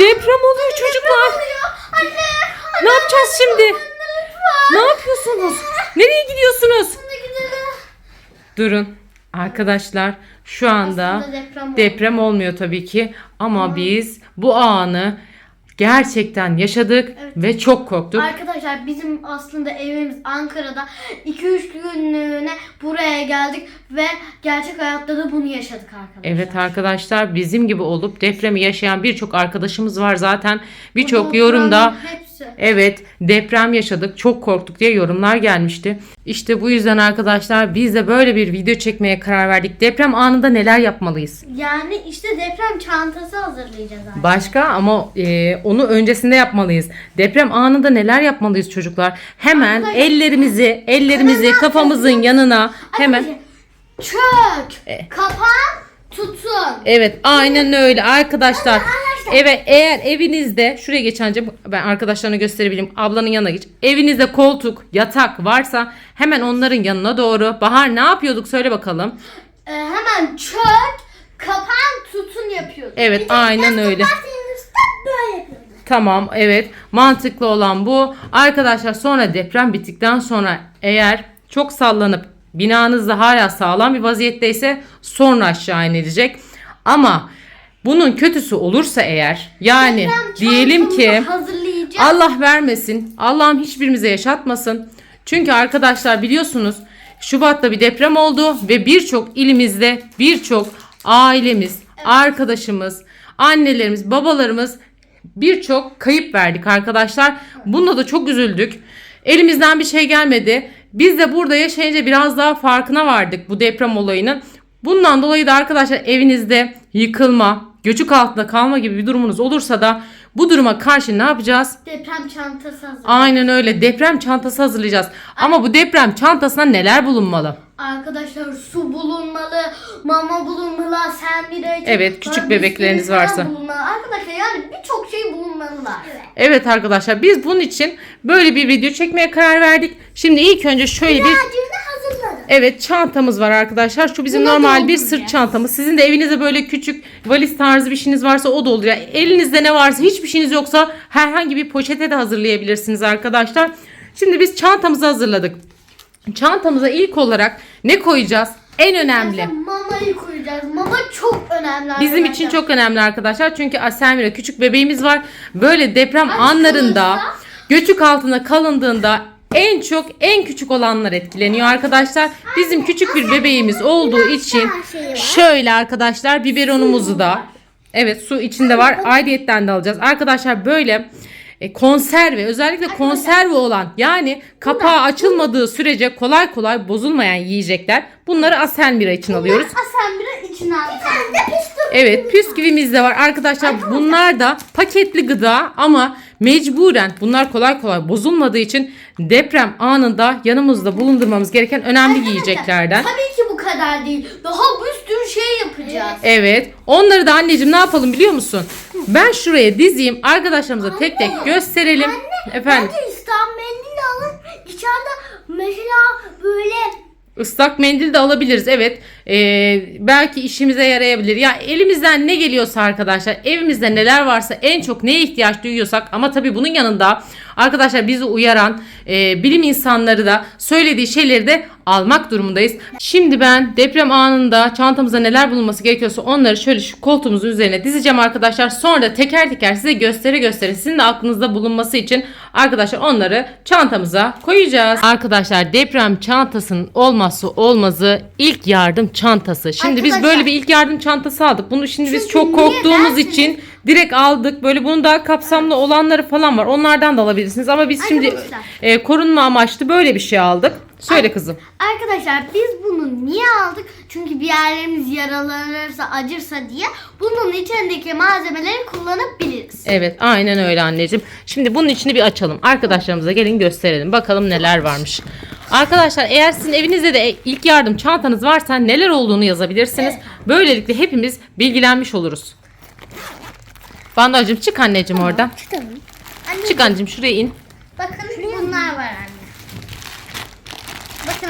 Deprem oluyor çocuklar. Anne. Ne yapacağız şimdi? Lütfen. Ne yapıyorsunuz? Nereye gidiyorsunuz? Durun. Arkadaşlar şu anda Aslında deprem deprem olmuyor tabii ki ama biz bu anı gerçekten yaşadık ve çok korktuk. Arkadaşlar bizim aslında evimiz Ankara'da 2-3 günlüğüne buraya geldik ve gerçek hayatta da bunu yaşadık arkadaşlar. Evet arkadaşlar bizim gibi olup depremi yaşayan birçok arkadaşımız var zaten. Birçok yorumda oturanların hepsi. evet deprem yaşadık çok korktuk diye yorumlar gelmişti. İşte bu yüzden arkadaşlar biz de böyle bir video çekmeye karar verdik. Deprem anında neler yapmalıyız? Yani işte deprem çantası hazırlayacağız artık. Başka ama e, onu öncesinde yapmalıyız. Deprem anında neler yapmalıyız çocuklar? Hemen Arkadaşlar- ellerimizi, ellerimizi kafamızın yanına hemen Çök, E. kapan, tutun. Evet aynen öyle arkadaşlar. Evet eğer evinizde şuraya geç anneciğim, ben arkadaşlarına gösterebileyim. Ablanın yanına geç. Evinizde koltuk, yatak varsa hemen onların yanına doğru. Bahar ne yapıyorduk söyle bakalım. Ee, hemen çök, kapan, tutun yapıyorduk. Evet aynen öyle. böyle yapıyorduk. Tamam evet mantıklı olan bu. Arkadaşlar sonra deprem bittikten sonra eğer çok sallanıp binanız da hala sağlam bir vaziyetteyse sonra aşağı inilecek. Ama bunun kötüsü olursa eğer yani Deprem diyelim ki. Allah vermesin. Allah'ım hiçbirimize yaşatmasın. Çünkü arkadaşlar biliyorsunuz Şubat'ta bir deprem oldu ve birçok ilimizde birçok ailemiz, arkadaşımız, annelerimiz, babalarımız birçok kayıp verdik arkadaşlar. Bunda da çok üzüldük. Elimizden bir şey gelmedi. Biz de burada yaşayınca biraz daha farkına vardık bu deprem olayının. Bundan dolayı da arkadaşlar evinizde yıkılma, göçük altında kalma gibi bir durumunuz olursa da bu duruma karşı ne yapacağız? Deprem çantası hazırlayacağız. Aynen öyle deprem çantası hazırlayacağız. Ama bu deprem çantasına neler bulunmalı? Arkadaşlar su bulunmalı, mama bulunmalı, sen bir de Evet, küçük bebekleriniz varsa. Bulunmalı. Arkadaşlar yani birçok şey bulunmalılar. Evet. Evet arkadaşlar biz bunun için böyle bir video çekmeye karar verdik. Şimdi ilk önce şöyle bir hazırladım. Evet çantamız var arkadaşlar. Şu bizim Buna normal bir sırt çantamız. Sizin de evinizde böyle küçük valiz tarzı bir şeyiniz varsa o da olur. Yani elinizde ne varsa hiçbir şeyiniz yoksa herhangi bir poşete de hazırlayabilirsiniz arkadaşlar. Şimdi biz çantamızı hazırladık. Çantamıza ilk olarak ne koyacağız? En önemli. Mamayı koyacağız. Mama çok önemli Bizim için arkadaşlar. çok önemli arkadaşlar. Çünkü Aselmira küçük bebeğimiz var. Böyle deprem Ay, anlarında kalırsa- göçük altına kalındığında en çok en küçük olanlar etkileniyor arkadaşlar. Bizim küçük bir bebeğimiz olduğu için şöyle arkadaşlar biberonumuzu da evet su içinde var. Ayrıyetten de alacağız. Arkadaşlar böyle e, konserve özellikle konserve olan yani kapağı açılmadığı sürece kolay kolay bozulmayan yiyecekler. Bunları Aselmira için alıyoruz. Asen bira içine pistol. Evet püsküvimiz de var arkadaşlar. Bunlar da paketli gıda ama mecburen bunlar kolay kolay bozulmadığı için deprem anında yanımızda bulundurmamız gereken önemli yiyeceklerden. Tabii ki bu kadar değil. Daha bir sürü şey yapacağız. Evet. Onları da anneciğim ne yapalım biliyor musun? Ben şuraya dizeyim. Arkadaşlarımıza tek tek gösterelim. Efendim. Bence İstanbul mendil alın. İçeride mesela böyle Islak mendil de alabiliriz. Evet. Ee, belki işimize yarayabilir. Ya elimizden ne geliyorsa arkadaşlar, evimizde neler varsa en çok neye ihtiyaç duyuyorsak ama tabii bunun yanında arkadaşlar bizi uyaran e, bilim insanları da söylediği şeyleri de almak durumundayız. Şimdi ben deprem anında çantamıza neler bulunması gerekiyorsa onları şöyle şu koltuğumuzun üzerine dizeceğim arkadaşlar. Sonra da teker teker size göstere göstere sizin de aklınızda bulunması için arkadaşlar onları çantamıza koyacağız. Arkadaşlar deprem çantasının olmazsa olmazı ilk yardım çantası. Şimdi biz Arkadaşlar- böyle bir ilk yardım çantası aldık. Bunu şimdi biz çok korktuğumuz için direkt aldık. Böyle bunun daha kapsamlı olanları falan var. Onlardan da alabilirsiniz. Ama biz şimdi Arkadaşlar. Korunma amaçlı böyle bir şey aldık. Söyle kızım. Arkadaşlar biz bunu niye aldık? Çünkü bir yerlerimiz yaralanırsa, acırsa diye bunun içindeki malzemeleri kullanabiliriz. Evet aynen öyle anneciğim. Şimdi bunun içini bir açalım. Arkadaşlarımıza gelin gösterelim. Bakalım neler varmış. Arkadaşlar eğer sizin evinizde de ilk yardım çantanız varsa neler olduğunu yazabilirsiniz. Böylelikle hepimiz bilgilenmiş oluruz. Bandacığım çık anneciğim oradan. Çıkalım. Anne, Çık anneciğim şuraya in. bakın bunlar var anne. Bakın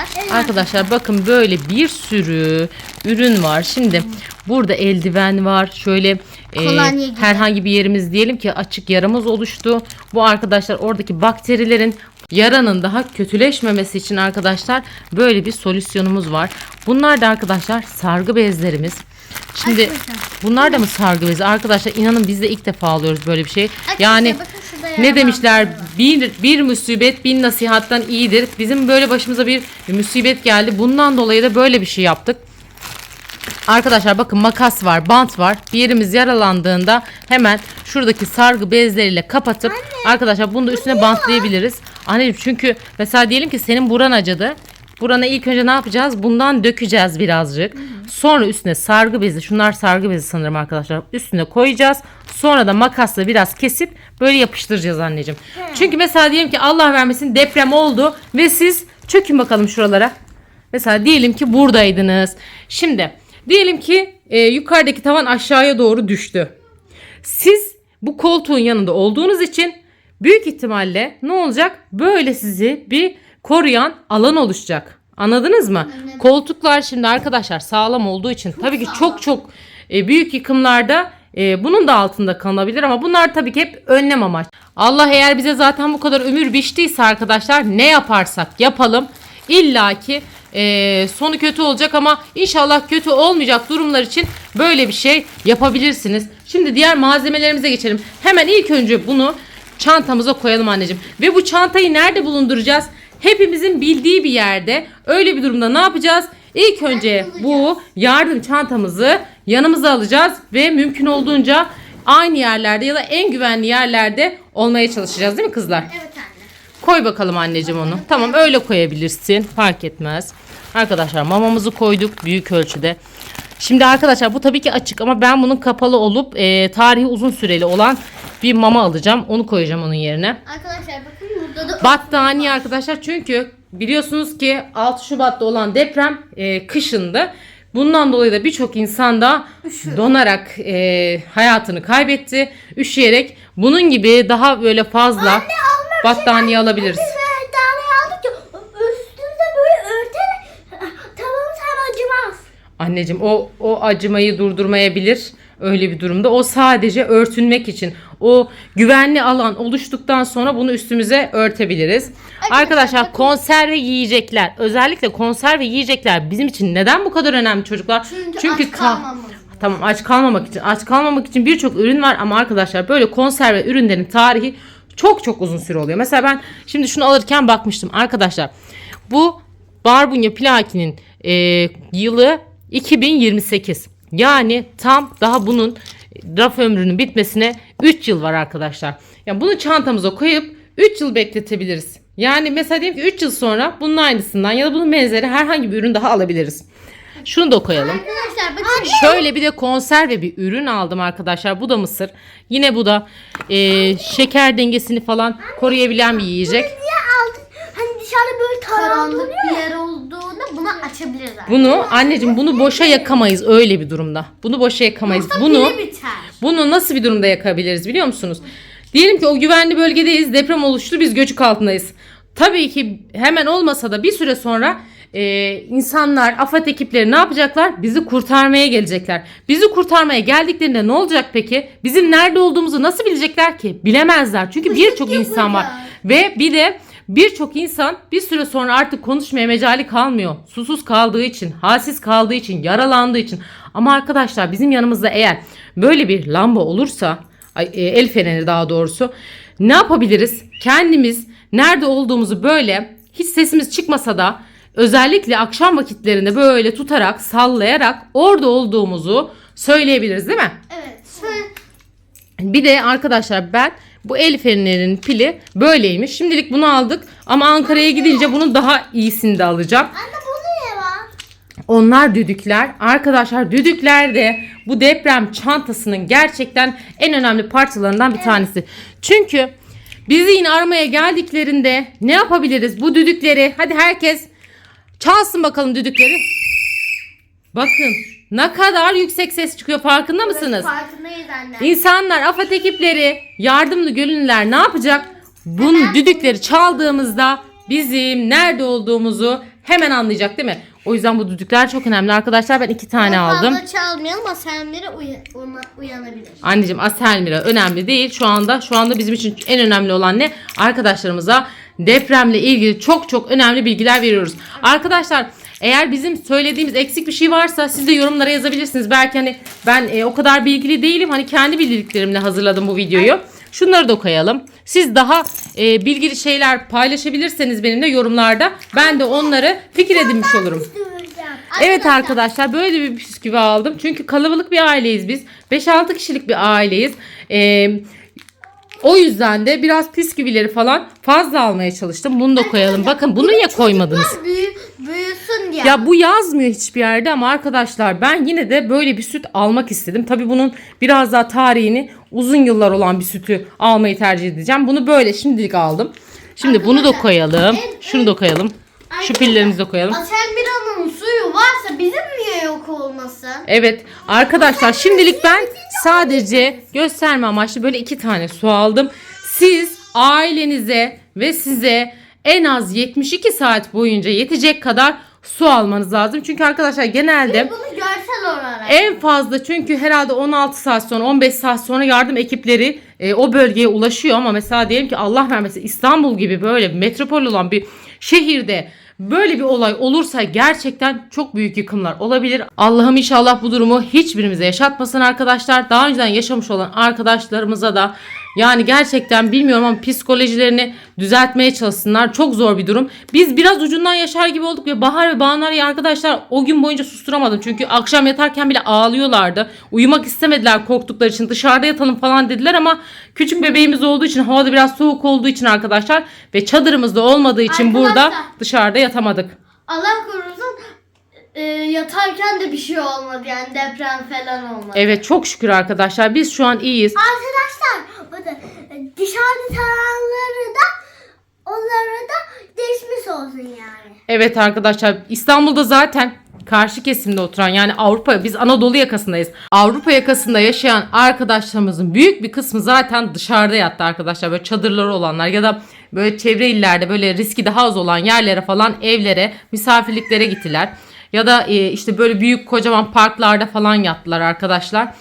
arkadaşlar. Arkadaşlar bakın böyle bir sürü ürün var. Şimdi burada eldiven var. Şöyle e, gibi. herhangi bir yerimiz diyelim ki açık yaramız oluştu. Bu arkadaşlar oradaki bakterilerin yaranın daha kötüleşmemesi için arkadaşlar böyle bir solüsyonumuz var. Bunlar da arkadaşlar sargı bezlerimiz. Şimdi Arkadaşlar. bunlar da mı sargı bezi? Arkadaşlar inanın biz de ilk defa alıyoruz böyle bir şey. Arkadaşlar, Yani bakın ne demişler? Bir, bir musibet bin nasihattan iyidir. Bizim böyle başımıza bir musibet geldi. Bundan dolayı da böyle bir şey yaptık. Arkadaşlar bakın makas var, bant var. Bir yerimiz yaralandığında hemen şuradaki sargı bezleriyle kapatıp arkadaşlar bunu da üstüne bantlayabiliriz. Anneciğim çünkü mesela diyelim ki senin buran acıdı. Burana ilk önce ne yapacağız? Bundan dökeceğiz birazcık. Sonra üstüne sargı bezi, şunlar sargı bezi sanırım arkadaşlar. Üstüne koyacağız. Sonra da makasla biraz kesip böyle yapıştıracağız anneciğim. Çünkü mesela diyelim ki Allah vermesin deprem oldu ve siz çökün bakalım şuralara. Mesela diyelim ki buradaydınız. Şimdi diyelim ki e, yukarıdaki tavan aşağıya doğru düştü. Siz bu koltuğun yanında olduğunuz için büyük ihtimalle ne olacak? Böyle sizi bir koruyan alan oluşacak. Anladınız mı? Koltuklar şimdi arkadaşlar sağlam olduğu için tabii ki çok çok e, büyük yıkımlarda e, bunun da altında kalınabilir ama bunlar tabii ki hep önlem amaç. Allah eğer bize zaten bu kadar ömür biçtiyse arkadaşlar ne yaparsak yapalım illaki e, sonu kötü olacak ama inşallah kötü olmayacak durumlar için böyle bir şey yapabilirsiniz. Şimdi diğer malzemelerimize geçelim. Hemen ilk önce bunu çantamıza koyalım anneciğim. Ve bu çantayı nerede bulunduracağız? Hepimizin bildiği bir yerde. Öyle bir durumda ne yapacağız? İlk önce bu yardım çantamızı yanımıza alacağız ve mümkün olduğunca aynı yerlerde ya da en güvenli yerlerde olmaya çalışacağız değil mi kızlar? Evet anne. Koy bakalım anneciğim onu. Tamam öyle koyabilirsin. Fark etmez. Arkadaşlar mamamızı koyduk büyük ölçüde. Şimdi arkadaşlar bu tabii ki açık ama ben bunun kapalı olup e, tarihi uzun süreli olan bir mama alacağım. Onu koyacağım onun yerine. Arkadaşlar bakın Battaniye arkadaşlar çünkü biliyorsunuz ki 6 Şubat'ta olan deprem e, kışındı. Bundan dolayı da birçok insan da donarak e, hayatını kaybetti. Üşüyerek bunun gibi daha böyle fazla battaniye alabiliriz. Örterek tamamız hem acımaz. Anneciğim o o acımayı durdurmayabilir öyle bir durumda. O sadece örtünmek için. O güvenli alan oluştuktan sonra bunu üstümüze örtebiliriz. Arkadaşlar konserve yiyecekler, özellikle konserve yiyecekler bizim için neden bu kadar önemli çocuklar? Çünkü aç ka- kalmamız. Tamam aç kalmamak için. Aç kalmamak için birçok ürün var ama arkadaşlar böyle konserve ürünlerin tarihi çok çok uzun süre oluyor. Mesela ben şimdi şunu alırken bakmıştım arkadaşlar. Bu barbunya plakinin e, yılı 2028. Yani tam daha bunun raf ömrünün bitmesine 3 yıl var arkadaşlar. Yani bunu çantamıza koyup 3 yıl bekletebiliriz. Yani mesela diyelim ki 3 yıl sonra bunun aynısından ya da bunun benzeri herhangi bir ürün daha alabiliriz. Şunu da koyalım. Arkadaşlar bakın. Şöyle bir de konserve bir ürün aldım arkadaşlar. Bu da mısır. Yine bu da e, şeker dengesini falan koruyabilen bir yiyecek. Dışarıda böyle karanlık bir yer olduğunda bunu açabiliriz. artık. Bunu anneciğim bunu boşa yakamayız öyle bir durumda. Bunu boşa yakamayız. Yoksa Bunu pili biter. bunu nasıl bir durumda yakabiliriz biliyor musunuz? Diyelim ki o güvenli bölgedeyiz. Deprem oluştu. Biz göçük altındayız. Tabii ki hemen olmasa da bir süre sonra e, insanlar, AFAD ekipleri ne yapacaklar? Bizi kurtarmaya gelecekler. Bizi kurtarmaya geldiklerinde ne olacak peki? Bizim nerede olduğumuzu nasıl bilecekler ki? Bilemezler. Çünkü birçok insan var. Ve bir de birçok insan bir süre sonra artık konuşmaya mecali kalmıyor. Susuz kaldığı için, halsiz kaldığı için, yaralandığı için. Ama arkadaşlar bizim yanımızda eğer böyle bir lamba olursa, e, el feneri daha doğrusu ne yapabiliriz? Kendimiz nerede olduğumuzu böyle hiç sesimiz çıkmasa da özellikle akşam vakitlerinde böyle tutarak, sallayarak orada olduğumuzu söyleyebiliriz değil mi? Evet. Bir de arkadaşlar ben bu el fenerinin pili böyleymiş. Şimdilik bunu aldık ama Ankara'ya gidince bunun daha iyisini de alacağım. Anne bu ne var? Onlar düdükler. Arkadaşlar düdükler de bu deprem çantasının gerçekten en önemli parçalarından bir tanesi. Çünkü bizi yine aramaya geldiklerinde ne yapabiliriz? Bu düdükleri hadi herkes çalsın bakalım düdükleri. Bakın ne kadar yüksek ses çıkıyor farkında mısınız? Farkındayız anne. İnsanlar, AFAD ekipleri, yardımlı gönüllüler ne yapacak? Bunun düdükleri çaldığımızda bizim nerede olduğumuzu hemen anlayacak değil mi? O yüzden bu düdükler çok önemli arkadaşlar. Ben iki tane Çok aldım. Fazla çalmayalım Aselmira uya, ona- uyanabilir. Anneciğim Aselmira önemli değil. Şu anda şu anda bizim için en önemli olan ne? Arkadaşlarımıza depremle ilgili çok çok önemli bilgiler veriyoruz. Arkadaşlar eğer bizim söylediğimiz eksik bir şey varsa siz de yorumlara yazabilirsiniz. Belki hani ben e, o kadar bilgili değilim. Hani kendi bildiklerimle hazırladım bu videoyu. Şunları da koyalım. Siz daha e, bilgili şeyler paylaşabilirseniz benimle yorumlarda. Ben de onları fikir edinmiş olurum. Evet arkadaşlar böyle bir bisküvi aldım. Çünkü kalabalık bir aileyiz biz. 5-6 kişilik bir aileyiz. Ee, o yüzden de biraz bisküvileri falan fazla almaya çalıştım. Bunu da koyalım. Bakın bunu niye koymadınız? Büyü, büyüsün diye. Ya bu yazmıyor hiçbir yerde ama arkadaşlar ben yine de böyle bir süt almak istedim. Tabii bunun biraz daha tarihini uzun yıllar olan bir sütü almayı tercih edeceğim. Bunu böyle şimdilik aldım. Şimdi bunu da koyalım. Şunu da koyalım. Şu pillerimizi de koyalım. Aselmira'nın suyu varsa bizim niye yok olmasın? Evet arkadaşlar şimdilik ben sadece gösterme amaçlı böyle iki tane su aldım. Siz ailenize ve size en az 72 saat boyunca yetecek kadar su almanız lazım. Çünkü arkadaşlar genelde Bunu görsel olarak. en fazla çünkü herhalde 16 saat sonra 15 saat sonra yardım ekipleri e, o bölgeye ulaşıyor ama mesela diyelim ki Allah vermesin İstanbul gibi böyle metropol olan bir şehirde böyle bir olay olursa gerçekten çok büyük yıkımlar olabilir. Allah'ım inşallah bu durumu hiçbirimize yaşatmasın arkadaşlar. Daha önceden yaşamış olan arkadaşlarımıza da yani gerçekten bilmiyorum ama psikolojilerini düzeltmeye çalışsınlar. Çok zor bir durum. Biz biraz ucundan yaşar gibi olduk ve Bahar ve Banar'ı arkadaşlar o gün boyunca susturamadım. Çünkü akşam yatarken bile ağlıyorlardı. Uyumak istemediler korktukları için. Dışarıda yatalım falan dediler ama küçük bebeğimiz olduğu için havada biraz soğuk olduğu için arkadaşlar ve çadırımızda olmadığı için burada Arkadaşlar. dışarıda yatamadık. Allah korusun e, yatarken de bir şey olmadı yani deprem falan olmadı. Evet çok şükür arkadaşlar biz şu an iyiyiz. Arkadaşlar dışarıda taranları da onlara da geçmiş olsun yani. Evet arkadaşlar İstanbul'da zaten karşı kesimde oturan yani Avrupa biz Anadolu yakasındayız. Avrupa yakasında yaşayan arkadaşlarımızın büyük bir kısmı zaten dışarıda yattı arkadaşlar. Böyle çadırları olanlar ya da böyle çevre illerde böyle riski daha az olan yerlere falan evlere misafirliklere gittiler. Ya da e, işte böyle büyük kocaman parklarda falan yattılar arkadaşlar.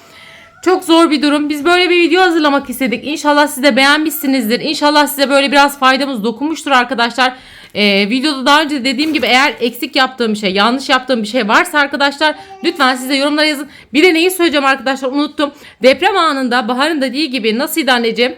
Çok zor bir durum. Biz böyle bir video hazırlamak istedik. İnşallah siz de beğenmişsinizdir. İnşallah size böyle biraz faydamız dokunmuştur arkadaşlar. Ee, videoda daha önce dediğim gibi eğer eksik yaptığım bir şey, yanlış yaptığım bir şey varsa arkadaşlar lütfen size yorumlara yazın. Bir de neyi söyleyeceğim arkadaşlar unuttum. Deprem anında Bahar'ın dediği gibi nasılydı anneciğim?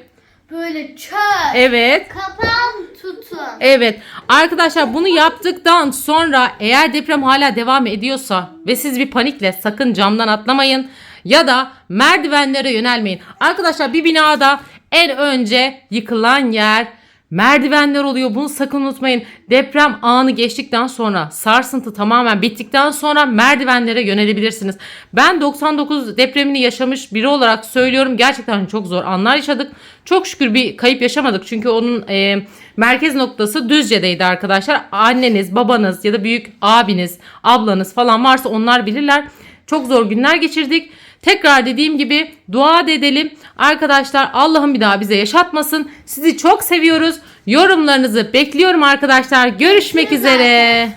Böyle çöp. Evet. Kapan tutun. Evet arkadaşlar bunu yaptıktan sonra eğer deprem hala devam ediyorsa ve siz bir panikle sakın camdan atlamayın ya da merdivenlere yönelmeyin. Arkadaşlar bir binada en önce yıkılan yer merdivenler oluyor. Bunu sakın unutmayın. Deprem anı geçtikten sonra sarsıntı tamamen bittikten sonra merdivenlere yönelebilirsiniz. Ben 99 depremini yaşamış biri olarak söylüyorum. Gerçekten çok zor anlar yaşadık. Çok şükür bir kayıp yaşamadık. Çünkü onun e, merkez noktası Düzce'deydi arkadaşlar. Anneniz, babanız ya da büyük abiniz, ablanız falan varsa onlar bilirler. Çok zor günler geçirdik. Tekrar dediğim gibi dua edelim. Arkadaşlar Allah'ım bir daha bize yaşatmasın. Sizi çok seviyoruz. Yorumlarınızı bekliyorum arkadaşlar. Görüşmek üzere.